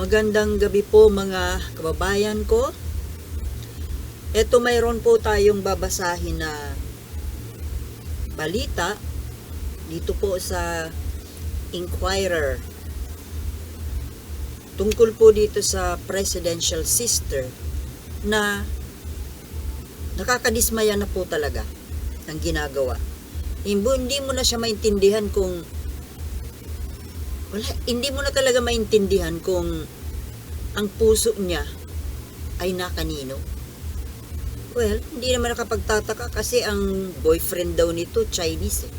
Magandang gabi po mga kababayan ko. Ito mayroon po tayong babasahin na balita dito po sa Inquirer. Tungkol po dito sa presidential sister na nakakadismaya na po talaga ang ginagawa. Hindi, mo na siya maintindihan kung wala, hindi mo na talaga maintindihan kung ang puso niya ay nakanino. Well, hindi naman nakapagtataka kasi ang boyfriend daw nito Chinese eh.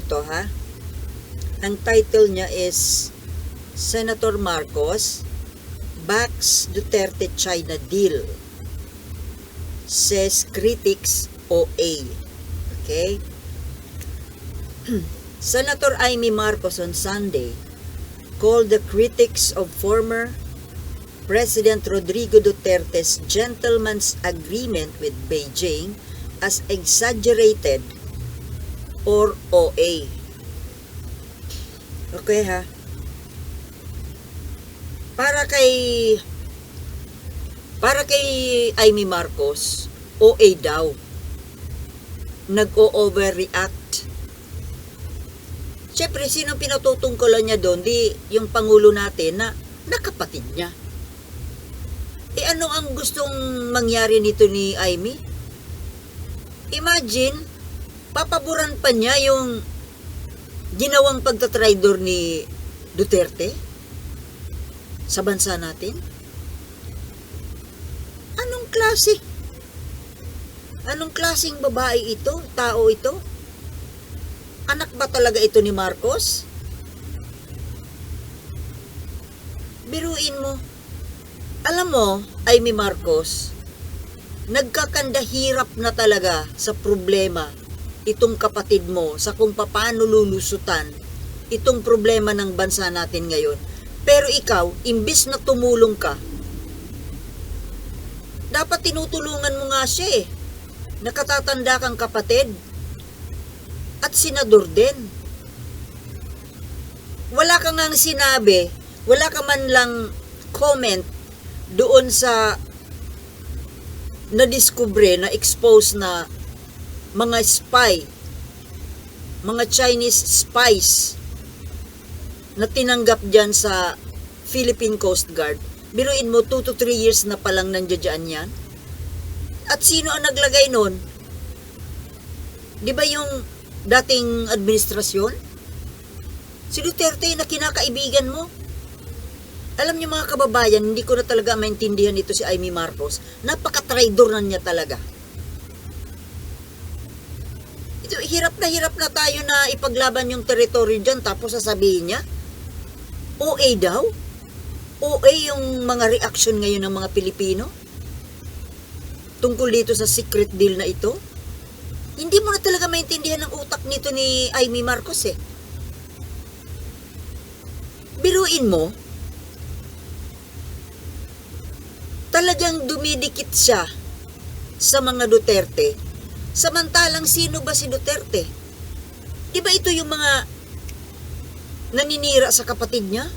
Ito ha. Ang title niya is Senator Marcos backs Duterte China deal says critics OA. Okay? Senator Amy Marcos on Sunday called the critics of former President Rodrigo Duterte's gentleman's agreement with Beijing as exaggerated or OA. Okay ha? Para kay para kay Amy Marcos, OA daw. Nag-o-overreact Siyempre, sino pinatutungkulan niya doon? Di yung Pangulo natin na nakapatid niya. Eh ano ang gustong mangyari nito ni Amy? Imagine, papaboran pa niya yung ginawang pagtatraidor ni Duterte sa bansa natin? Anong klase? Anong klaseng babae ito? Tao ito? Anak ba talaga ito ni Marcos? Biruin mo. Alam mo, Amy Marcos, nagkakanda hirap na talaga sa problema itong kapatid mo sa kung paano lulusutan itong problema ng bansa natin ngayon. Pero ikaw, imbis na tumulong ka, dapat tinutulungan mo nga siya eh. Nakatatanda kang kapatid, at senador din. Wala ka ngang sinabi, wala ka man lang comment doon sa na-discover, na-expose na mga spy, mga Chinese spies na tinanggap dyan sa Philippine Coast Guard. Biruin mo, 2 to 3 years na palang nandiyan yan. At sino ang naglagay nun? Di ba yung dating administrasyon? Si Duterte na kinakaibigan mo. Alam niyo mga kababayan, hindi ko na talaga maintindihan ito si Amy Marcos. Napaka-traidor na niya talaga. Ito, hirap na hirap na tayo na ipaglaban yung teritoryo dyan tapos sasabihin niya, OA daw? OA yung mga reaction ngayon ng mga Pilipino? Tungkol dito sa secret deal na ito? Hindi mo na talaga maintindihan ang utak nito ni Amy Marcos eh. Biruin mo, talagang dumidikit siya sa mga Duterte. Samantalang sino ba si Duterte? Di ba ito yung mga naninira sa kapatid niya?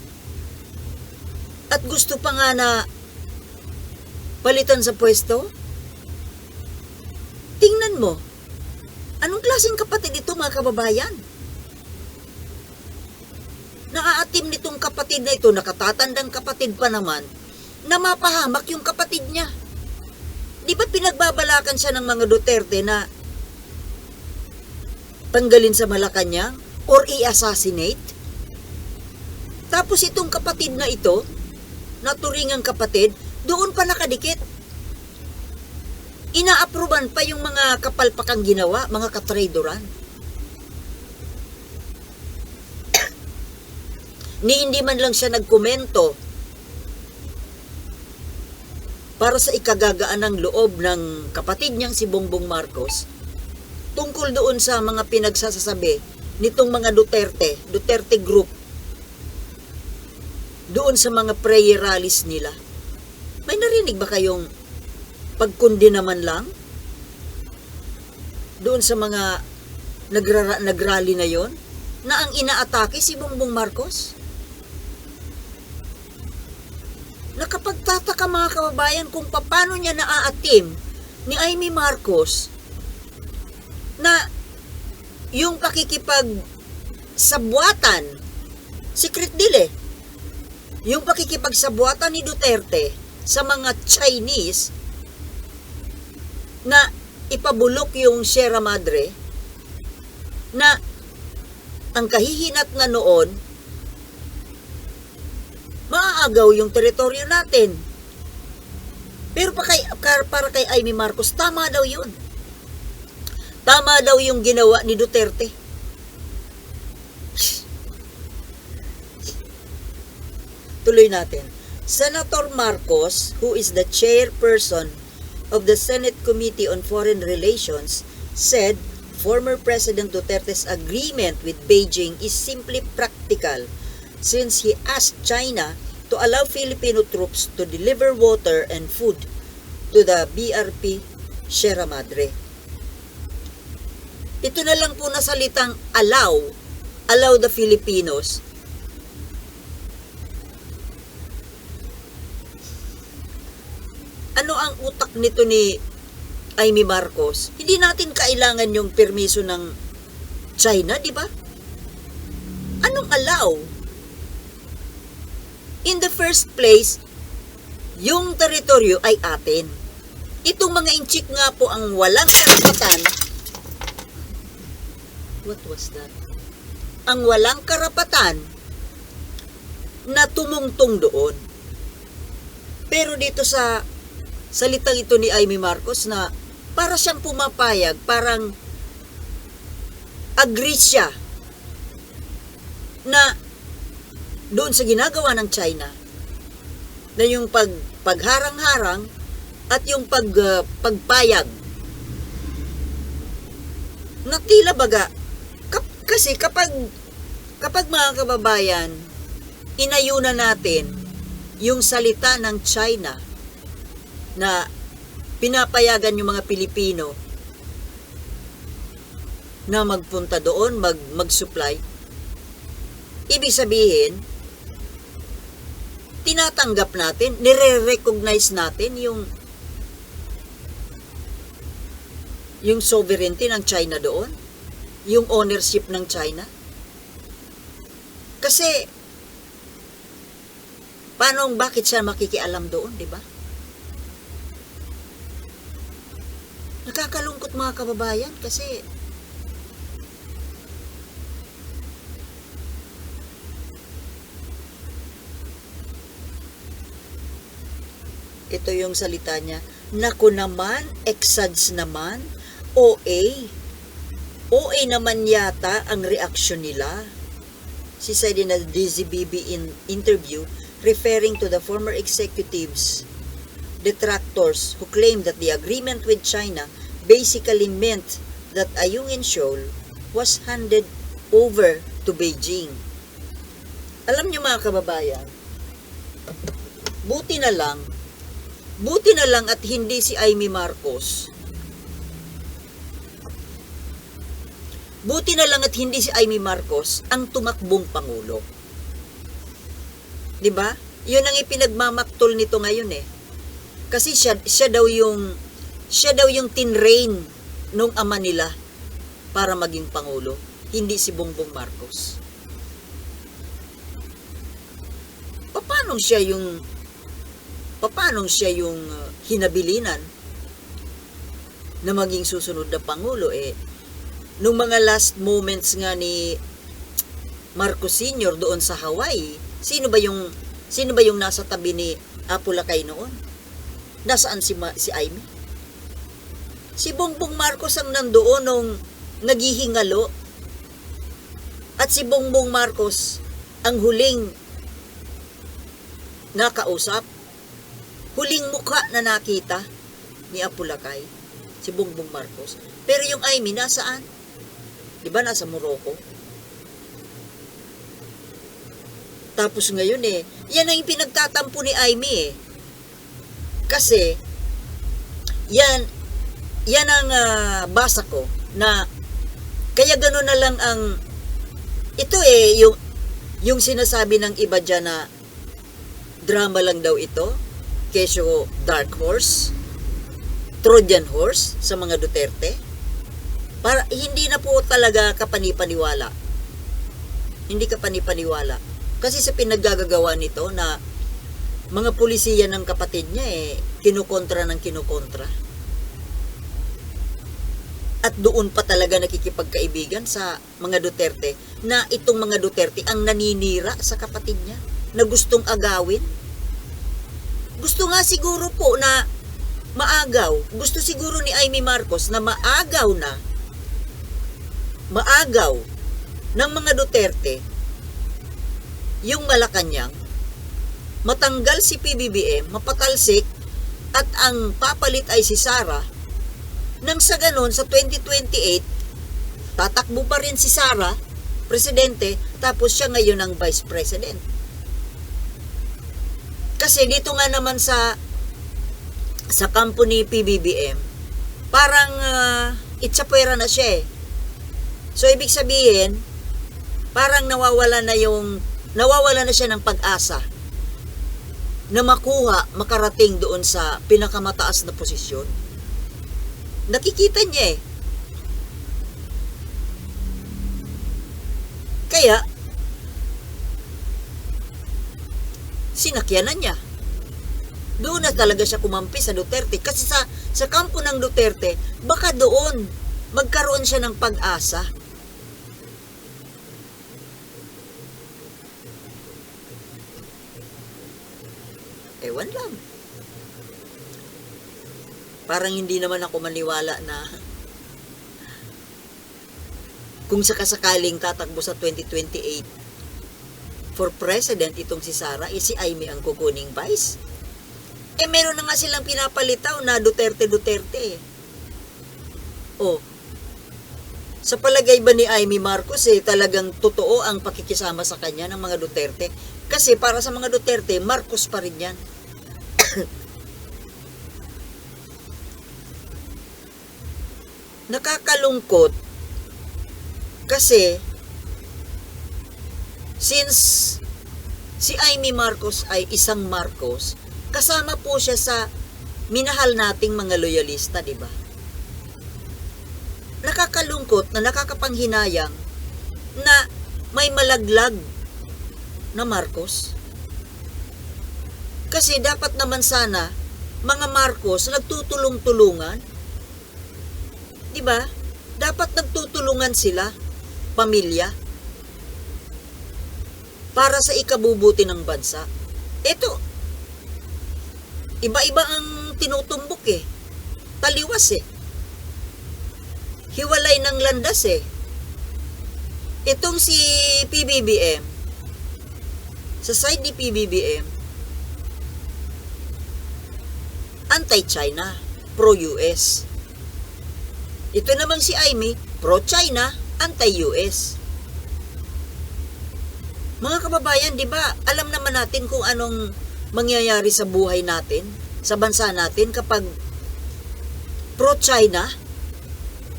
At gusto pa nga na palitan sa pwesto? Tingnan mo, Anong klaseng kapatid ito mga kababayan? Naaatim nitong kapatid na ito, nakatatandang kapatid pa naman, na mapahamak yung kapatid niya. Di ba pinagbabalakan siya ng mga Duterte na tanggalin sa Malacanang or i-assassinate? Tapos itong kapatid na ito, naturingang kapatid, doon pa nakadikit inaaproban pa yung mga kapalpakang ginawa, mga katradoran. Ni hindi man lang siya nagkomento para sa ikagagaan ng loob ng kapatid niyang si Bongbong Marcos tungkol doon sa mga pinagsasasabi nitong mga Duterte, Duterte Group, doon sa mga prayer rallies nila. May narinig ba kayong pagkundi naman lang doon sa mga nagra, nagrally na yon na ang inaatake si Bongbong Marcos? nakapagtataka mga kababayan kung paano niya naaatim ni Amy Marcos na yung pakikipag sabwatan secret deal eh yung pakikipagsabuatan ni Duterte sa mga Chinese na ipabulok yung Sierra Madre na ang kahihinat nga noon maaagaw yung teritoryo natin. Pero pa kay, para kay Amy Marcos, tama daw yun. Tama daw yung ginawa ni Duterte. Tuloy natin. Senator Marcos, who is the chairperson of the Senate Committee on Foreign Relations, said former President Duterte's agreement with Beijing is simply practical since he asked China to allow Filipino troops to deliver water and food to the BRP Sierra Madre. Ito na lang po na salitang allow, allow the Filipinos ano ang utak nito ni Amy Marcos? Hindi natin kailangan yung permiso ng China, di ba? Anong allow? In the first place, yung teritoryo ay atin. Itong mga inchik nga po ang walang karapatan. What was that? Ang walang karapatan na tumungtong doon. Pero dito sa salitang ito ni Amy Marcos na para siyang pumapayag, parang agree siya na doon sa ginagawa ng China na yung pag pagharang-harang at yung pag uh, pagpayag. Na tila baga kap, kasi kapag kapag mga kababayan inayuna natin yung salita ng China na pinapayagan yung mga Pilipino na magpunta doon, mag, mag-supply. Ibig sabihin, tinatanggap natin, nire-recognize natin yung yung sovereignty ng China doon, yung ownership ng China. Kasi, paano, bakit siya makikialam doon, di ba? Nakakalungkot mga kababayan kasi ito yung salita niya, Naku naman, exads naman, OA. OA naman yata ang reaksyon nila. She said in a DZBB in interview referring to the former executives detractors who claimed that the agreement with China basically meant that Ayungin Shoal was handed over to Beijing. Alam niyo mga kababayan, buti na lang, buti na lang at hindi si Amy Marcos. Buti na lang at hindi si Amy Marcos ang tumakbong pangulo. 'Di ba? 'Yun ang ipinagmamaktol nito ngayon eh. Kasi siya, siya daw yung siya daw yung tinrain nung ama nila para maging pangulo, hindi si Bongbong Marcos. Paano siya yung paano siya yung uh, hinabilinan na maging susunod na pangulo eh nung mga last moments nga ni Marcos Sr. doon sa Hawaii, sino ba yung sino ba yung nasa tabi ni Apulakay noon? Nasaan si, Ma, si Amy? Si Bongbong Marcos ang nandoon nung naghihingalo. At si Bongbong Marcos ang huling nakausap. Huling mukha na nakita ni Apulakay. Si Bongbong Marcos. Pero yung Amy, nasaan? Di ba nasa Morocco? Tapos ngayon eh, yan ang pinagtatampo ni Amy eh. Kasi, yan, yan ang ah, basa ko na kaya gano'n na lang ang ito eh yung yung sinasabi ng iba diyan na drama lang daw ito, kesyo dark horse, Trojan horse sa mga Duterte. Para hindi na po talaga kapanipaniwala. Hindi kapanipaniwala. Kasi sa pinaggagawa nito na mga pulisiya ng kapatid niya eh, kinukontra ng kinukontra. At doon pa talaga nakikipagkaibigan sa mga Duterte na itong mga Duterte ang naninira sa kapatid niya na gustong agawin. Gusto nga siguro po na maagaw. Gusto siguro ni Amy Marcos na maagaw na maagaw ng mga Duterte yung Malacanang matanggal si PBBM, mapatalsik at ang papalit ay si Sara. Nang sa ganon sa 2028 tatakbo pa rin si Sara presidente tapos siya ngayon ang vice president. Kasi dito nga naman sa sa kampo ni PBBM parang uh, itsapwera na siya eh. So ibig sabihin parang nawawala na yung nawawala na siya ng pag-asa na makuha, makarating doon sa pinakamataas na posisyon. Nakikita niya eh. Kaya, sinakyanan niya. Doon na talaga siya kumampi sa Duterte. Kasi sa, sa kampo ng Duterte, baka doon magkaroon siya ng pag-asa. Parang hindi naman ako maniwala na kung sakasakaling tatakbo sa 2028 for president itong si Sara, eh si Amy ang kukuning vice. Eh meron na nga silang pinapalitaw na Duterte Duterte. Oh. Sa palagay ba ni Amy Marcos eh talagang totoo ang pakikisama sa kanya ng mga Duterte? Kasi para sa mga Duterte, Marcos pa rin yan. Nakakalungkot kasi since si Amy Marcos ay isang Marcos, kasama po siya sa minahal nating mga loyalista, di ba? Nakakalungkot na nakakapanghinayang na may malaglag na Marcos. Kasi dapat naman sana mga Marcos nagtutulong-tulungan. 'Di ba? Dapat nagtutulungan sila, pamilya para sa ikabubuti ng bansa. Ito iba-iba ang tinutumbok eh. Taliwas eh. Hiwalay ng landas eh. Itong si PBBM, sa side ni PBBM, anti-China, pro-US. Ito namang si Amy, pro-China, anti-US. Mga kababayan, di ba, alam naman natin kung anong mangyayari sa buhay natin, sa bansa natin kapag pro-China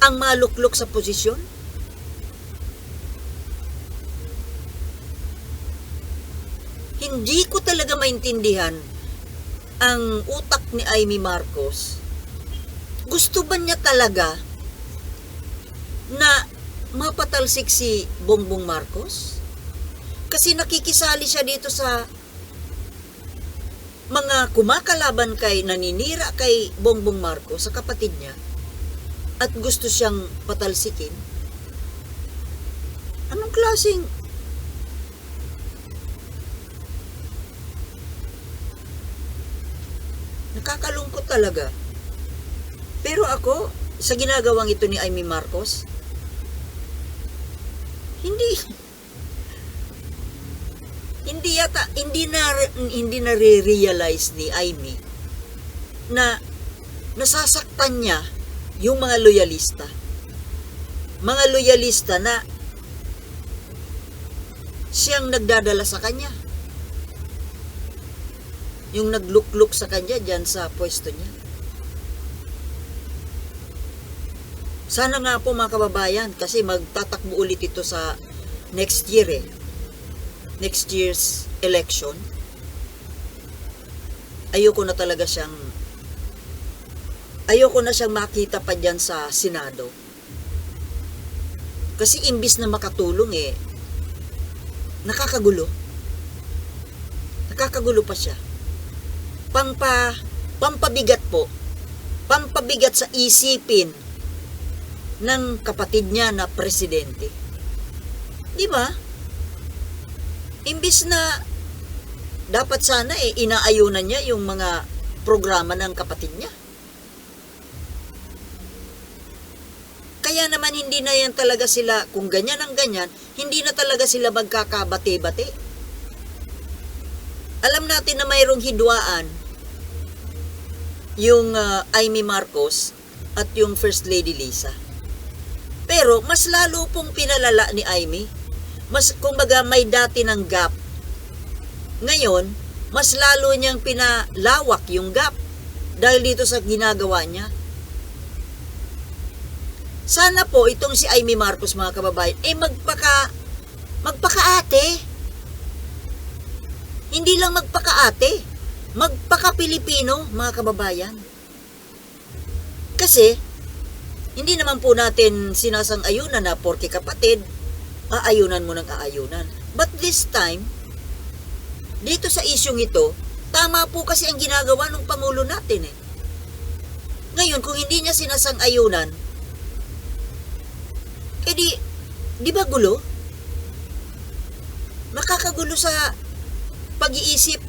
ang maluklok sa posisyon? Hindi ko talaga maintindihan ang utak ni Amy Marcos. Gusto ba niya talaga na mapatalsik si Bongbong Marcos? Kasi nakikisali siya dito sa mga kumakalaban kay, naninira kay Bongbong Marcos, sa kapatid niya, at gusto siyang patalsikin. Anong klaseng Nakakalungkot talaga. Pero ako, sa ginagawang ito ni Amy Marcos, hindi hindi yata hindi na hindi na realize ni Amy na nasasaktan niya yung mga loyalista. Mga loyalista na siyang nagdadala sa kanya yung naglukluk sa kanya dyan sa pwesto niya. Sana nga po mga kababayan kasi magtatakbo ulit ito sa next year eh. Next year's election. ayoko na talaga siyang ayoko na siyang makita pa dyan sa Senado. Kasi imbis na makatulong eh, nakakagulo. Nakakagulo pa siya. Pampa, pampabigat po. Pampabigat sa isipin ng kapatid niya na presidente. Di ba? Imbis na dapat sana eh inaayunan niya yung mga programa ng kapatid niya. Kaya naman hindi na yan talaga sila, kung ganyan ang ganyan, hindi na talaga sila magkakabate-bate. Alam natin na mayroong hidwaan yung uh, Amy Marcos at yung First Lady Lisa. Pero mas lalo pong pinalala ni Amy. Mas kumbaga may dati ng gap. Ngayon, mas lalo niyang pinalawak yung gap dahil dito sa ginagawa niya. Sana po itong si Amy Marcos mga kababayan, eh magpaka magpakaate. Hindi lang magpakaate, magpaka-Pilipino mga kababayan. Kasi hindi naman po natin sinasang-ayunan na porke kapatid, aayunan mo ng aayunan. But this time, dito sa isyong ito, tama po kasi ang ginagawa ng Pangulo natin eh. Ngayon, kung hindi niya sinasang-ayunan, eh di, ba gulo? Nakakagulo sa pag-iisip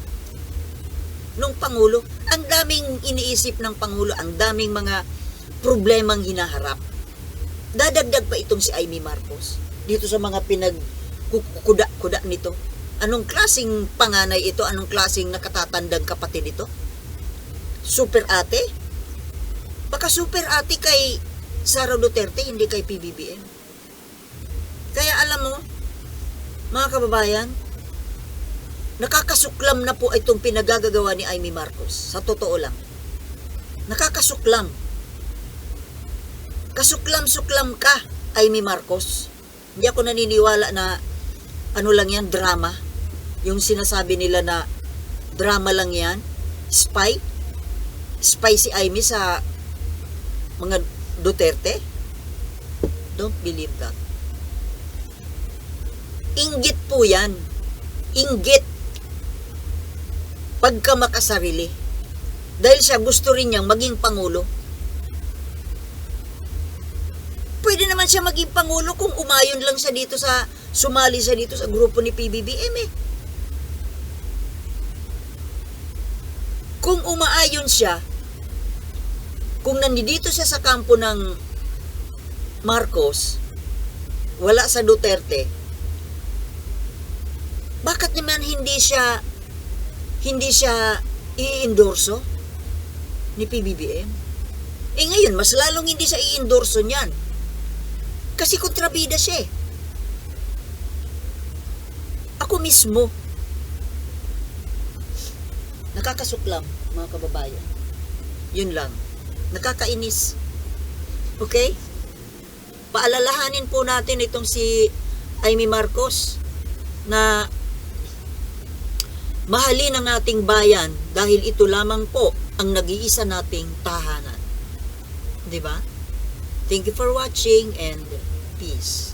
ng Pangulo. Ang daming iniisip ng Pangulo, ang daming mga problemang hinaharap. Dadagdag pa itong si Amy Marcos dito sa mga pinag kuda-kuda nito. Anong klasing panganay ito? Anong klasing nakatatandang kapatid ito? Super ate? Baka super ate kay Sara Duterte, hindi kay PBBM. Kaya alam mo, mga kababayan, nakakasuklam na po itong pinagagagawa ni Amy Marcos. Sa totoo lang. Nakakasuklam. Kasuklam-suklam ka, Amy Marcos. Hindi ako naniniwala na ano lang yan, drama. Yung sinasabi nila na drama lang yan. Spy. Spy si Amy sa mga Duterte. Don't believe that. Inggit po yan. Inggit. Pagka makasarili. Dahil siya gusto rin niyang maging pangulo. Pwede naman siya maging pangulo kung umayon lang siya dito sa, sumali siya dito sa grupo ni PBBM eh. Kung umaayon siya, kung nandito siya sa kampo ng Marcos, wala sa Duterte, bakit naman hindi siya hindi siya i-endorso ni PBBM? Eh ngayon, mas lalong hindi siya i-endorso niyan. Kasi kontrabida siya eh. Ako mismo, nakakasuklam, mga kababayan. Yun lang. Nakakainis. Okay? Paalalahanin po natin itong si Amy Marcos na mahalin ang ating bayan dahil ito lamang po ang nag-iisa nating tahanan. 'Di ba? Thank you for watching and peace.